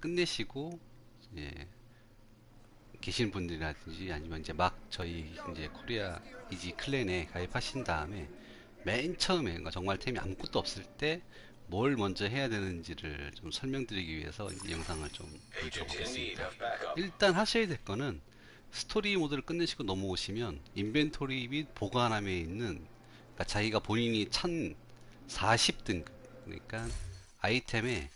끝내시고 예, 계신 분들이라든지 아니면 이제 막 저희 이제 코리아 이지 클랜에 가입하신 다음에 맨 처음에 그러니까 정말 템이 아무것도 없을 때 뭘 먼저 해야 되는지를 좀 설명드리기 위해서 이 영상을 좀 보여드리겠습니다. 일단 하셔야 될 거는 스토리 모드를 끝내시고 넘어오시면 인벤토리 및 보관함에 있는 그러니까 자기가 본인이 찬 40등급 그러니까 아이템에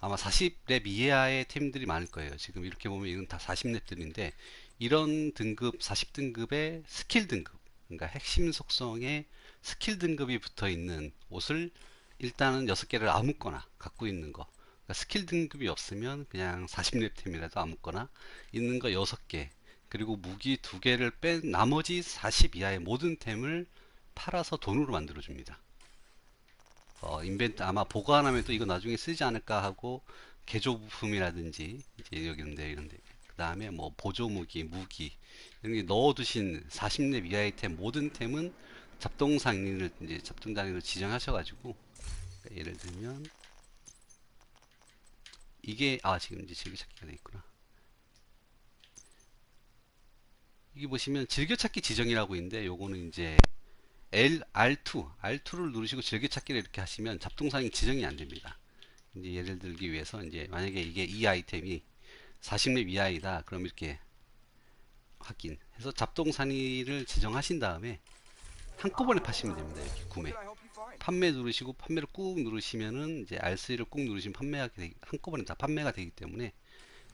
아마 40렙 이하의 템들이 많을 거예요. 지금 이렇게 보면 이건 다 40렙들인데 이런 등급 40등급의 스킬 등급 그러니까 핵심 속성의 스킬 등급이 붙어 있는 옷을 일단은 6개를 아무거나 갖고 있는 거 그러니까 스킬 등급이 없으면 그냥 40렙 템이라도 아무거나 있는 거 6개 그리고 무기 2개를 뺀 나머지 40 이하의 모든 템을 팔아서 돈으로 만들어 줍니다. 어, 인벤트 아마 보관하면 또 이거 나중에 쓰지 않을까 하고 개조 부품이라든지 이제 여기 있는데 이런데 그 다음에 뭐 보조 무기, 무기 이런 게 넣어두신 40렙 이하 아이템 모든 템은 잡동사니를 이제 잡동 단위로 지정하셔가지고 그러니까 예를 들면 이게 아 지금 이제 즐겨찾기가 돼 있구나. 여기 보시면 즐겨찾기 지정이라고 있는데 요거는 이제 L, R2, R2를 누르시고 즐겨찾기를 이렇게 하시면 잡동사니 지정이 안 됩니다. 이제 예를 들기 위해서 이제 만약에 이게 이 아이템이 40렙 이하이다. 그럼 이렇게 확인해서 잡동사니를 지정하신 다음에 한꺼번에 파시면 됩니다. 이렇게 구매. 판매 누르시고 판매를 꾹 누르시면은 이제 R3를 꾹 누르시면 판매가 되기, 한꺼번에 다 판매가 되기 때문에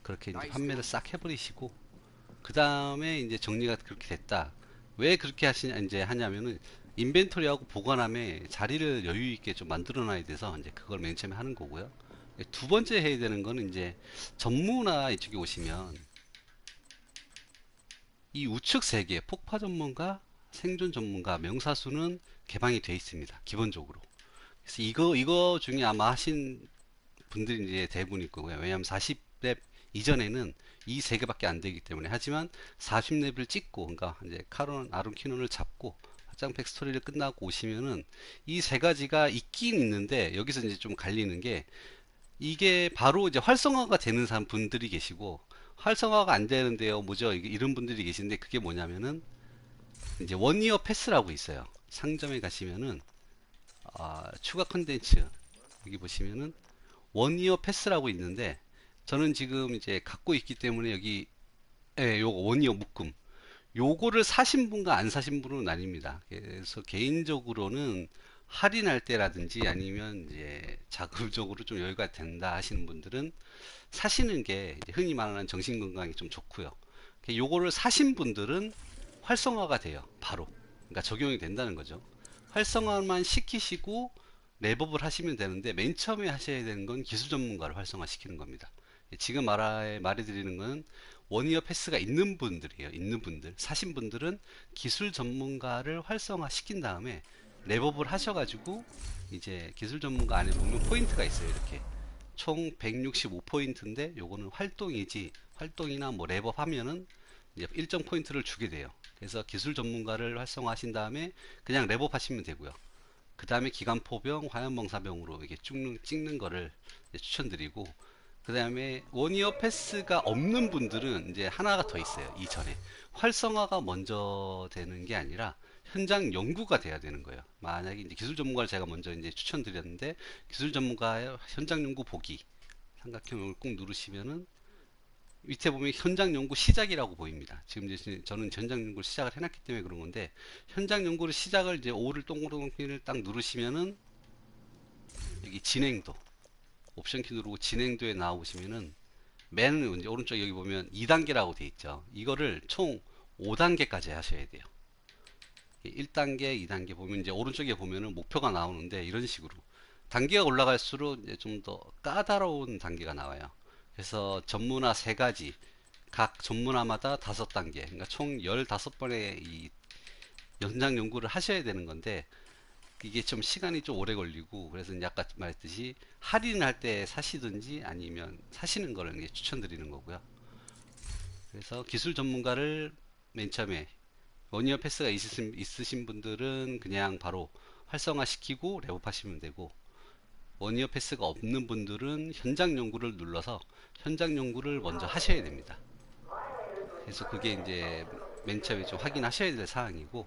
그렇게 이제 판매를 싹 해버리시고 그 다음에 이제 정리가 그렇게 됐다. 왜 그렇게 하시냐 이제 하냐면은 인벤토리하고 보관함에 자리를 여유 있게 좀 만들어 놔야 돼서 이제 그걸 맨 처음에 하는 거고요. 두 번째 해야 되는 거는 이제 전문화 이쪽에 오시면 이 우측 세개 폭파 전문가, 생존 전문가, 명사수는 개방이 되어 있습니다. 기본적으로. 그래서 이거 이거 중에 아마 하신 분들이 이제 대부분일 거고요. 왜냐하면 40렙 이전에는 이 세 개밖에 안 되기 때문에 하지만 40렙을 찍고 그러니까 이제 카론 아룬키논을 잡고 확장팩 스토리를 끝나고 오시면은 이 세 가지가 있긴 있는데 여기서 이제 좀 갈리는 게 이게 바로 이제 활성화가 되는 사람 분들이 계시고 활성화가 안 되는데요. 뭐죠? 이런 분들이 계신데 그게 뭐냐면은 이제 원이어 패스라고 있어요. 상점에 가시면은 아, 추가 컨텐츠. 여기 보시면은 원이어 패스라고 있는데 저는 지금 이제 갖고 있기 때문에 여기 예, 요거 원이어 묶음 요거를 사신 분과 안 사신 분은 나뉩니다. 그래서 개인적으로는 할인할 때라든지 아니면 이제 자금적으로 좀 여유가 된다 하시는 분들은 사시는 게 흔히 말하는 정신 건강에 좀 좋고요. 요거를 사신 분들은 활성화가 돼요. 바로. 그러니까 적용이 된다는 거죠. 활성화만 시키시고 랩업을 하시면 되는데 맨 처음에 하셔야 되는 건 기술 전문가를 활성화 시키는 겁니다. 지금 말해, 말해드리는 건 원이어 패스가 있는 분들이에요. 있는 분들. 사신 분들은 기술 전문가를 활성화 시킨 다음에 랩업을 하셔가지고 이제 기술 전문가 안에 보면 포인트가 있어요. 이렇게 총 165포인트인데 요거는 활동이지 활동이나 뭐 랩업 하면은 이제 일정 포인트를 주게 돼요. 그래서 기술 전문가를 활성화하신 다음에 그냥 랩업 하시면 되고요. 그 다음에 기관포병, 화염방사병으로 이게 찍는, 찍는 거를 추천드리고 그 다음에 원이어 패스가 없는 분들은 이제 하나가 더 있어요. 이전에 활성화가 먼저 되는 게 아니라 현장 연구가 돼야 되는 거예요. 만약에 이제 기술 전문가를 제가 먼저 이제 추천드렸는데 기술 전문가의 현장 연구 보기 삼각형을 꼭 누르시면은 밑에 보면 현장 연구 시작이라고 보입니다. 지금 이제 저는 현장 연구를 시작을 해놨기 때문에 그런 건데 현장 연구를 시작을 이제 오를 동그라미를 딱 누르시면은 여기 진행도 옵션 키 누르고 진행도에 나오시면은 맨 오른쪽 여기 보면 2단계라고 돼 있죠. 이거를 총 5단계까지 하셔야 돼요. 1단계, 2단계 보면 이제 오른쪽에 보면은 목표가 나오는데 이런 식으로 단계가 올라갈수록 이제 좀 더 까다로운 단계가 나와요. 그래서 전문화 세 가지 각 전문화마다 다섯 단계 그러니까 총 15번의 이 연장 연구를 하셔야 되는 건데 이게 좀 시간이 좀 오래 걸리고 그래서 아까 말했듯이 할인할 때 사시든지 아니면 사시는 거를 추천드리는 거고요. 그래서 기술 전문가를 맨 처음에 원이어 패스가 있으신, 있으신 분들은 그냥 바로 활성화 시키고 랩업 하시면 되고 원이어 패스가 없는 분들은 현장 연구를 눌러서 현장 연구를 먼저 하셔야 됩니다. 그래서 그게 이제 맨 처음에 좀 확인하셔야 될 사항이고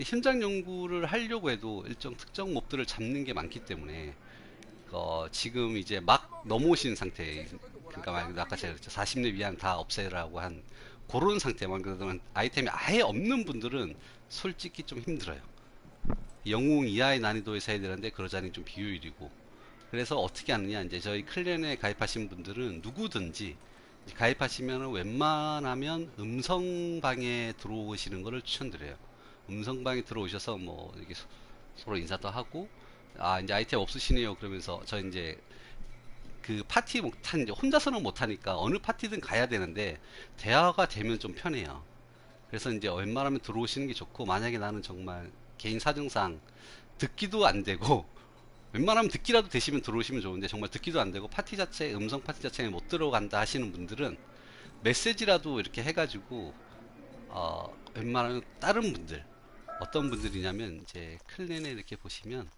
현장 연구를 하려고 해도 일정 특정 몹들을 잡는 게 많기 때문에 어, 지금 이제 막 넘어오신 상태 그러니까 아까 제가 그랬죠. 40렙 이하는 다 없애라고 한 그런 상태만 그러면 아이템이 아예 없는 분들은 솔직히 좀 힘들어요. 영웅 이하의 난이도에서 해야 되는데 그러자니 좀 비효율이고. 그래서 어떻게 하느냐 이제 저희 클랜에 가입하신 분들은 누구든지 가입하시면 웬만하면 음성방에 들어오시는 것을 추천드려요 음성방에 들어오셔서 뭐 이렇게 서- 서로 인사도 하고 아 이제 아이템 없으시네요. 그러면서 저 이제 그 파티 못한 이제 혼자서는 못하니까 어느 파티든 가야 되는데 대화가 되면 좀 편해요. 그래서 이제 웬만하면 들어오시는 게 좋고 만약에 나는 정말 개인 사정상 듣기도 안 되고 웬만하면 듣기라도 되시면 들어오시면 좋은데 정말 듣기도 안 되고 파티 자체 음성 파티 자체에 못 들어간다 하시는 분들은 메시지라도 이렇게 해가지고 어 웬만하면 다른 분들 어떤 분들이냐면 이제 클랜에 이렇게 보시면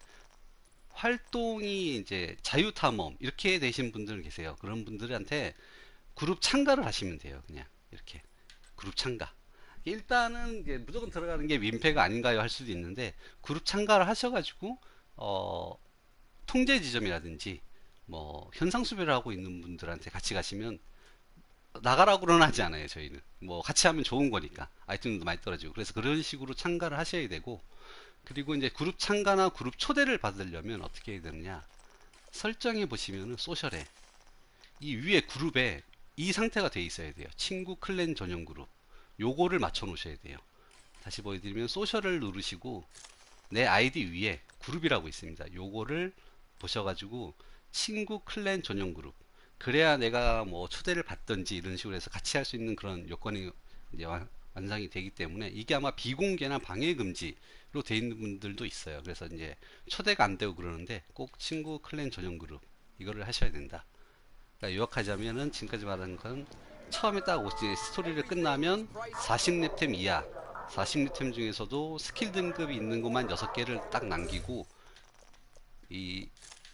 활동이 이제 자유탐험 이렇게 되신 분들 계세요. 그런 분들한테 그룹 참가를 하시면 돼요. 그냥 이렇게 그룹 참가. 일단은 이제 무조건 들어가는 게 민폐가 아닌가요 할 수도 있는데 그룹 참가를 하셔가지고 어 통제 지점이라든지 뭐 현상 수배를 하고 있는 분들한테 같이 가시면 나가라고는 하지 않아요 저희는. 뭐 같이 하면 좋은 거니까. 아이템도 많이 떨어지고. 그래서 그런 식으로 참가를 하셔야 되고 그리고 이제 그룹 참가나 그룹 초대를 받으려면 어떻게 해야 되느냐? 설정해 보시면은 소셜에 이 위에 그룹에 이 상태가 돼 있어야 돼요. 친구 클랜 전용 그룹. 요거를 맞춰 놓으셔야 돼요. 다시 보여드리면 소셜을 누르시고 내 아이디 위에 그룹이라고 있습니다. 요거를 보셔가지고 친구 클랜 전용 그룹 그래야 내가 뭐 초대를 받든지 이런 식으로 해서 같이 할 수 있는 그런 요건이 이제 완, 완성이 되기 때문에 이게 아마 비공개나 방해 금지로 돼 있는 분들도 있어요. 그래서 이제 초대가 안 되고 그러는데 꼭 친구 클랜 전용 그룹 이거를 하셔야 된다. 그러니까 요약하자면은 지금까지 말한 건 처음에 딱 오지 스토리를 끝나면 40렙템 이하 40렙템 중에서도 스킬 등급이 있는 것만 6개를 딱 남기고 이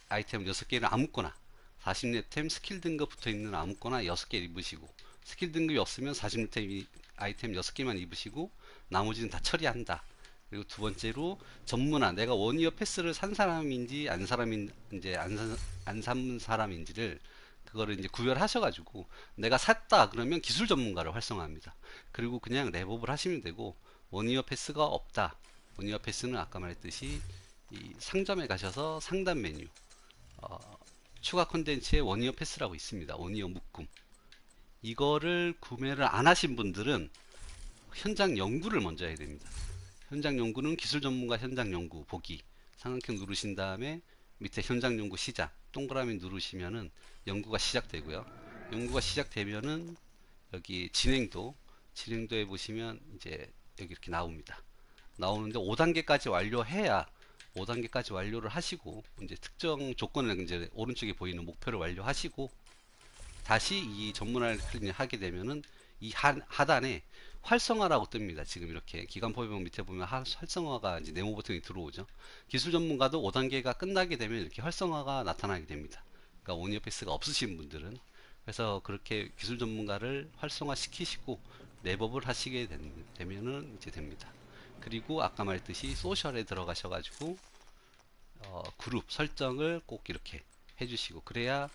아이템 6개를 아무거나 40렙템 스킬 등급 붙어 있는 아무거나 6개 입으시고 스킬 등급이 없으면 40렙템 이 아이템 6개만 입으시고 나머지는 다 처리한다. 그리고 두 번째로 전문화 내가 원이어 패스를 산 사람인지 안 사람인 이제 안산 사람인지를 그거를 이제 구별하셔가지고 내가 샀다 그러면 기술 전문가를 활성화합니다. 그리고 그냥 랩업을 하시면 되고 원이어 패스가 없다. 원이어 패스는 아까 말했듯이 이 상점에 가셔서 상단 메뉴 어, 추가 콘텐츠에 원이어 패스라고 있습니다. 원이어 묶음. 이거를 구매를 안 하신 분들은 현장 연구를 먼저 해야 됩니다. 현장 연구는 기술 전문가 현장 연구 보기 상한켜 누르신 다음에 밑에 현장 연구 시작 동그라미 누르시면은 연구가 시작되고요. 연구가 시작되면은 여기 진행도 진행도에 보시면 이제 여기 이렇게 나옵니다. 나오는데 5단계까지 완료해야 5단계까지 완료를 하시고 이제 특정 조건을 이제 오른쪽에 보이는 목표를 완료하시고 다시 이 전문화를 하게 되면은 이 하, 하단에 활성화라고 뜹니다. 지금 이렇게 기관 포병 밑에 보면 하, 활성화가 이제 네모 버튼이 들어오죠. 기술 전문가도 5단계가 끝나게 되면 이렇게 활성화가 나타나게 됩니다. 그러니까 오니어 패스가 없으신 분들은 그래서 그렇게 기술 전문가를 활성화 시키시고 랩업을 하시게 되면은 이제 됩니다. 그리고 아까 말했듯이 소셜에 들어가셔가지고 어, 그룹 설정을 꼭 이렇게 해주시고 그래야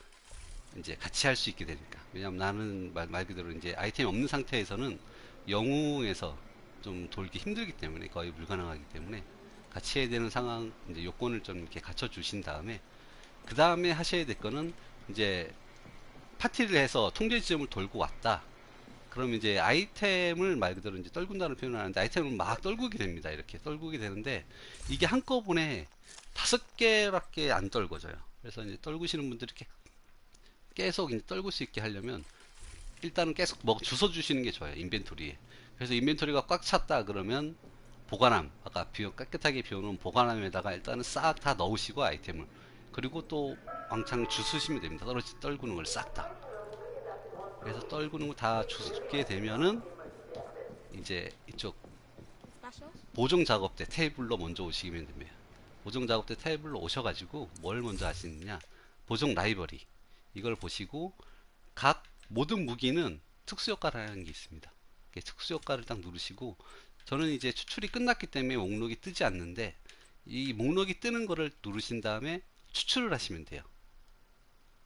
이제 같이 할 수 있게 되니까. 왜냐면 나는 말, 말 그대로 이제 아이템이 없는 상태에서는 영웅에서 좀 돌기 힘들기 때문에 거의 불가능하기 때문에 같이 해야 되는 상황 이제 요건을 좀 이렇게 갖춰 주신 다음에 그 다음에 하셔야 될 거는 이제 파티를 해서 통제 지점을 돌고 왔다 그럼 이제 아이템을 말 그대로 이제 떨군다는 표현을 하는데 아이템을 막 떨구게 됩니다. 이렇게 떨구게 되는데 이게 한꺼번에 다섯 개밖에 안 떨궈져요. 그래서 이제 떨구시는 분들이 이렇게 계속 이제 떨굴 수 있게 하려면 일단은 계속 뭐 주워 주시는 게 좋아요 인벤토리에. 그래서 인벤토리가 꽉 찼다 그러면 보관함 아까 비워 깨끗하게 비워놓은 보관함에다가 일단은 싹 다 넣으시고 아이템을. 그리고 또 왕창 주스시면 됩니다. 떨어지 떨구는 걸 싹 다 그래서 떨구는 거 다 주게 되면은 이제 이쪽 보정 작업 때 테이블로 먼저 오시면 됩니다 보정 작업대 탭으로 오셔가지고 뭘 먼저 하시느냐 보정 라이브러리 이걸 보시고 각 모든 무기는 특수 효과라는 게 있습니다. 이렇게 특수 효과를 딱 누르시고 저는 이제 추출이 끝났기 때문에 목록이 뜨지 않는데 이 목록이 뜨는 거를 누르신 다음에 추출을 하시면 돼요.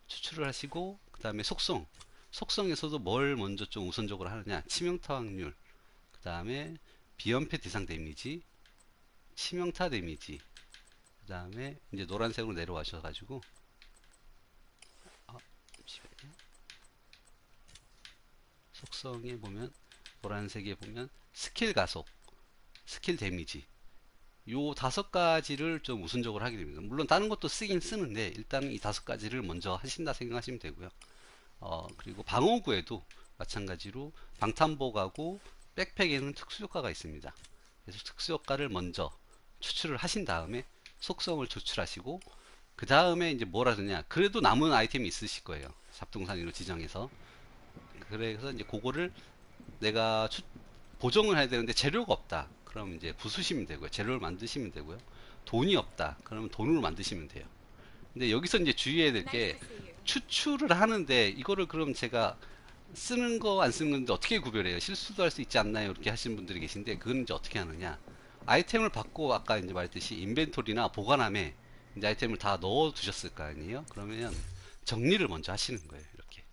추출을 하시고 그 다음에 속성 속성에서도 뭘 먼저 좀 우선적으로 하느냐 치명타 확률 그 다음에 비연패 대상 데미지 치명타 데미지 그 다음에 이제 노란색으로 내려가셔 가지고 아. 속성에 보면 노란색에 보면 스킬 가속 스킬 데미지 요 다섯 가지를 좀 우선적으로 하게 됩니다. 물론 다른 것도 쓰긴 쓰는데 일단 이 다섯 가지를 먼저 하신다 생각하시면 되고요. 어, 그리고 방어구에도 마찬가지로 방탄복하고 백팩에는 특수 효과가 있습니다. 그래서 특수 효과를 먼저 추출을 하신 다음에 속성을 조출하시고 그 다음에 이제 뭐라 하느냐 그래도 남은 아이템이 있으실 거예요. 잡동사니로 지정해서 그래서 이제 그거를 내가 추, 보정을 해야 되는데 재료가 없다. 그럼 이제 부수시면 되고요. 재료를 만드시면 되고요. 돈이 없다. 그러면 돈으로 만드시면 돼요. 근데 여기서 이제 주의해야 될 게 추출을 하는데 이거를 그럼 제가 쓰는 거 안 쓰는 건데 어떻게 구별해요? 실수도 할 수 있지 않나요? 이렇게 하시는 분들이 계신데 그건 이제 어떻게 하느냐? 아이템을 받고 아까 이제 말했듯이 인벤토리나 보관함에 이제 아이템을 다 넣어 두셨을 거 아니에요? 그러면 정리를 먼저 하시는 거예요. 이렇게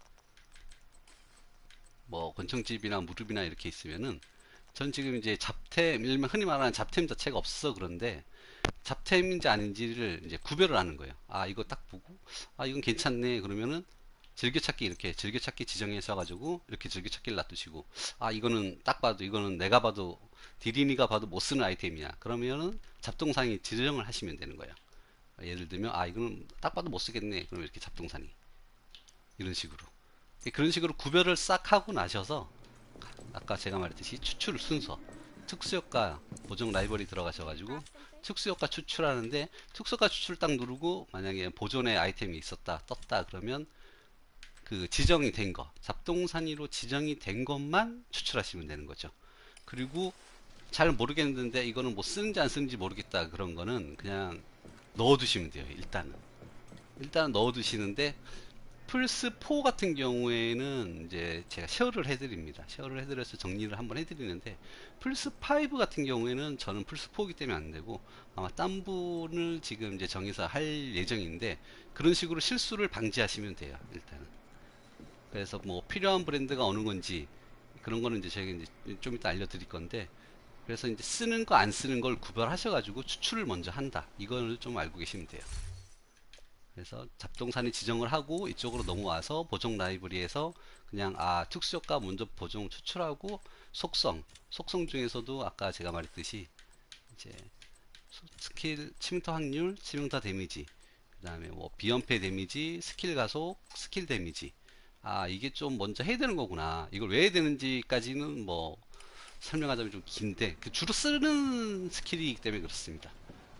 뭐 권총집이나 무릎이나 이렇게 있으면은 전 지금 이제 잡템, 흔히 말하는 잡템 자체가 없어서 그런데 잡템인지 아닌지를 이제 구별을 하는 거예요. 아, 이거 딱 보고, 아, 이건 괜찮네. 그러면은 즐겨찾기 이렇게 즐겨찾기 지정해서 가지고 이렇게 즐겨찾기를 놔두시고, 아, 이거는 딱 봐도, 이거는 내가 봐도, 디리니가 봐도 못 쓰는 아이템이야. 그러면은 잡동상이 지정을 하시면 되는 거예요. 예를 들면, 아, 이거는 딱 봐도 못 쓰겠네. 그럼 이렇게 잡동산이. 이런 식으로. 그런 식으로 구별을 싹 하고 나셔서 아까 제가 말했듯이 추출 순서 특수효과 보정 라이브러리 들어가셔가지고 특수효과 추출하는데 특수효과 추출 딱 누르고 만약에 보존의 아이템이 있었다 떴다 그러면 그 지정이 된 거 잡동사니로 지정이 된 것만 추출하시면 되는 거죠. 그리고 잘 모르겠는데 이거는 뭐 쓰는지 안 쓰는지 모르겠다 그런 거는 그냥 넣어두시면 돼요 일단은. 일단 넣어두시는데 플스 4 같은 경우에는 이제 제가 쉐어를 해드립니다. 쉐어를 해드려서 정리를 한번 해드리는데 플스 5 같은 경우에는 저는 플스 4이기 때문에 안 되고 아마 딴 분을 지금 이제 정해서 할 예정인데 그런 식으로 실수를 방지하시면 돼요. 일단은 그래서 뭐 필요한 브랜드가 어느 건지 그런 거는 이제 제가 이제 좀 이따 알려드릴 건데 그래서 이제 쓰는 거 안 쓰는 걸 구별하셔가지고 추출을 먼저 한다. 이걸 좀 알고 계시면 돼요. 그래서 잡동사니 지정을 하고 이쪽으로 넘어와서 보정 라이브러리에서 그냥 아 특수효과 먼저 보정 추출하고 속성 속성 중에서도 아까 제가 말했듯이 이제 스킬 치명타 확률 치명타 데미지 그 다음에 뭐 비연패 데미지 스킬 가속 스킬 데미지. 아 이게 좀 먼저 해야 되는 거구나. 이걸 왜 해야 되는지까지는 뭐 설명하자면 좀 긴데 그 주로 쓰는 스킬이기 때문에 그렇습니다.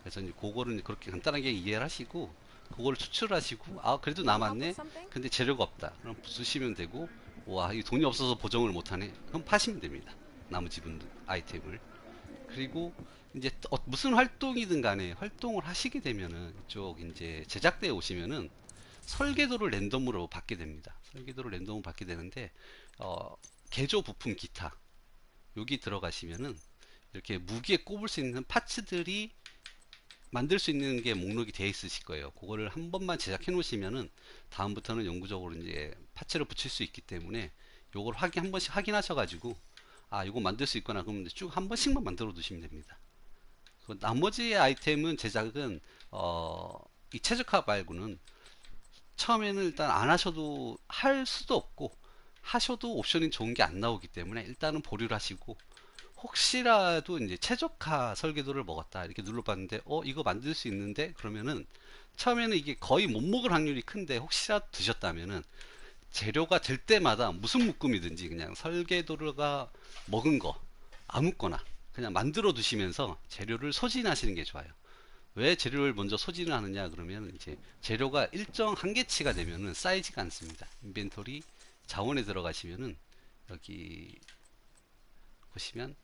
그래서 이제 그거를 그렇게 간단하게 이해를 하시고 그걸 추출하시고 아 그래도 남았네? 근데 재료가 없다. 그럼 부수시면 되고 와 이 돈이 없어서 보정을 못하네? 그럼 파시면 됩니다. 나머지 분 아이템을. 그리고 이제 어, 무슨 활동이든 간에 활동을 하시게 되면은 이쪽 이제 제작대에 오시면은 설계도를 랜덤으로 받게 됩니다. 설계도를 랜덤으로 받게 되는데 어, 개조 부품 기타. 여기 들어가시면은 이렇게 무기에 꼽을 수 있는 파츠들이 만들 수 있는 게 목록이 되어 있으실 거예요. 그거를 한 번만 제작해 놓으시면은 다음부터는 영구적으로 이제 파츠를 붙일 수 있기 때문에 요걸 확인 한 번씩 확인하셔 가지고 아 이거 만들 수 있구나 그러면 쭉 한 번씩만 만들어 두시면 됩니다. 그 나머지 아이템은 제작은 어, 이 최적화 말고는 처음에는 일단 안 하셔도 할 수도 없고 하셔도 옵션이 좋은 게 안 나오기 때문에 일단은 보류를 하시고 혹시라도 이제 최적화 설계도를 먹었다 이렇게 눌러봤는데 어 이거 만들 수 있는데 그러면은 처음에는 이게 거의 못 먹을 확률이 큰데 혹시라도 드셨다면은 재료가 될 때마다 무슨 묶음이든지 그냥 설계도가 먹은 거 아무거나 그냥 만들어 두시면서 재료를 소진하시는 게 좋아요. 왜 재료를 먼저 소진을 하느냐 그러면 이제 재료가 일정 한계치가 되면은 쌓이지가 않습니다. 인벤토리 자원에 들어가시면은 여기 보시면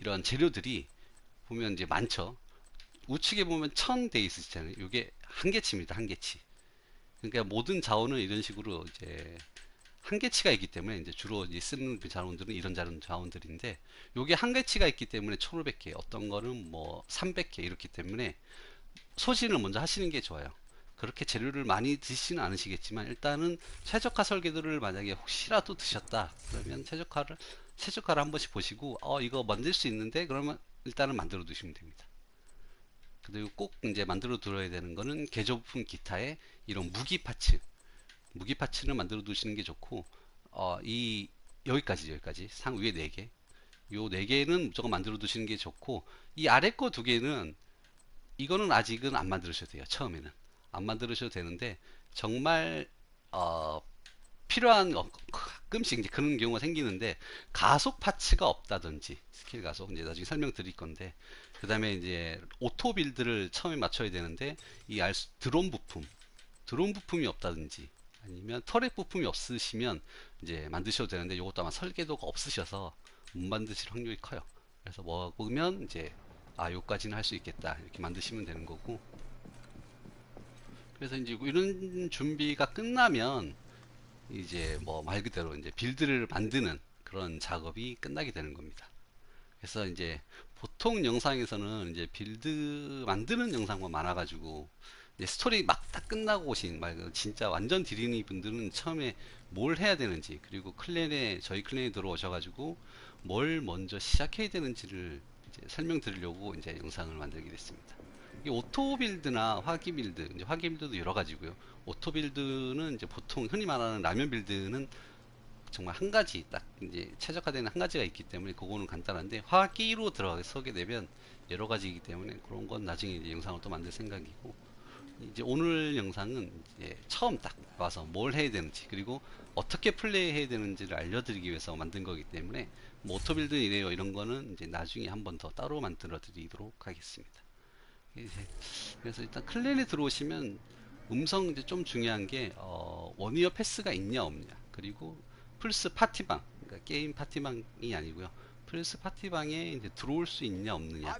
이런 재료들이 보면 이제 많죠. 우측에 보면 천 돼 있으시잖아요. 이게 한계치입니다. 한계치. 그러니까 모든 자원은 이런 식으로 이제 한계치가 있기 때문에 이제 주로 이제 쓰는 그 자원들은 이런 자원 자원들인데 요게 한계치가 있기 때문에 1500개 어떤 거는 뭐 300개 이렇기 때문에 소진을 먼저 하시는 게 좋아요. 그렇게 재료를 많이 드시지는 않으시겠지만 일단은 최적화 설계도를 만약에 혹시라도 드셨다 그러면 최적화를 최적화를 한 번씩 보시고 어 이거 만들 수 있는데 그러면 일단은 만들어 두시면 됩니다. 그리고 꼭 이제 만들어 두어야 되는 거는 개조부품 기타의 이런 무기 파츠 무기 파츠는 만들어 두시는 게 좋고 어 이 여기까지 여기까지. 상 위에 4개. 요 4개는 무조건 만들어 두시는 게 좋고 이 아래 거 두 개는 이거는 아직은 안 만들으셔도 돼요 처음에는 안 만들으셔도 되는데 정말 어 필요한 어, 가끔씩 이제 그런 경우가 생기는데 가속 파츠가 없다든지 스킬 가속 이제 나중에 설명드릴 건데 그 다음에 이제 오토 빌드를 처음에 맞춰야 되는데 이 알, 드론 부품 드론 부품이 없다든지 아니면 터렛 부품이 없으시면 이제 만드셔도 되는데 이것도 아마 설계도가 없으셔서 못 만드실 확률이 커요. 그래서 뭐 보면 이제 아 요까지는 할 수 있겠다. 이렇게 만드시면 되는 거고 그래서 이제 이런 준비가 끝나면 이제 뭐 말 그대로 이제 빌드를 만드는 그런 작업이 끝나게 되는 겁니다. 그래서 이제 보통 영상에서는 이제 빌드 만드는 영상만 많아가지고 스토리 막 다 끝나고 오신 말 그대로 진짜 완전 디리니 분들은 처음에 뭘 해야 되는지 그리고 클랜에 저희 클랜에 들어오셔가지고 뭘 먼저 시작해야 되는지를 설명드리려고 이제 영상을 만들게 됐습니다. 이 오토 빌드나 화기 빌드, 이제 화기 빌드도 여러 가지고요. 오토 빌드는 이제 보통 흔히 말하는 라면 빌드는 정말 한 가지 딱 이제 최적화되는 한 가지가 있기 때문에 그거는 간단한데 화기로 들어서게 되면 여러 가지이기 때문에 그런 건 나중에 이제 영상을 또 만들 생각이고 이제 오늘 영상은 이제 처음 딱 와서 뭘 해야 되는지 그리고 어떻게 플레이 해야 되는지를 알려드리기 위해서 만든 거기 때문에 뭐 오토빌드 이래요 이런 거는 이제 나중에 한 번 더 따로 만들어 드리도록 하겠습니다. 이제 그래서 일단 클랜에 들어오시면 음성 이제 좀 중요한 게 어, 원이어 패스가 있냐 없냐. 그리고 플스 파티방 그러니까 게임 파티방이 아니고요. 플스 파티방에 이제 들어올 수 있냐 없느냐.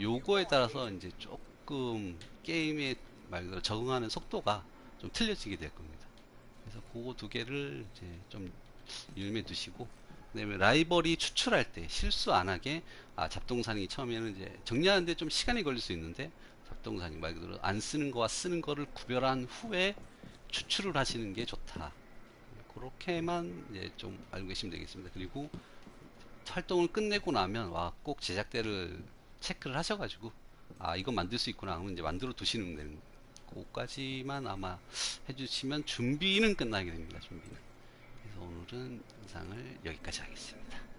요거에 따라서 이제 조금 게임에 말 그대로 적응하는 속도가 좀 틀려지게 될 겁니다. 그래서 그거 두 개를 이제 좀 유념해 두시고 그다음에 라이벌이 추출할 때 실수 안 하게 아 잡동사니 처음에는 이제 정리하는데 좀 시간이 걸릴 수 있는데 잡동사니 말 그대로 안 쓰는 거와 쓰는 거를 구별한 후에 추출을 하시는 게 좋다. 그렇게만 이제 좀 알고 계시면 되겠습니다. 그리고 활동을 끝내고 나면 와 꼭 제작대를 체크를 하셔가지고 아 이건 만들 수 있구나 하면 이제 만들어 두시면 되는 그거까지만 아마 해주시면 준비는 끝나게 됩니다. 준비는. 오늘은 영상을 여기까지 하겠습니다.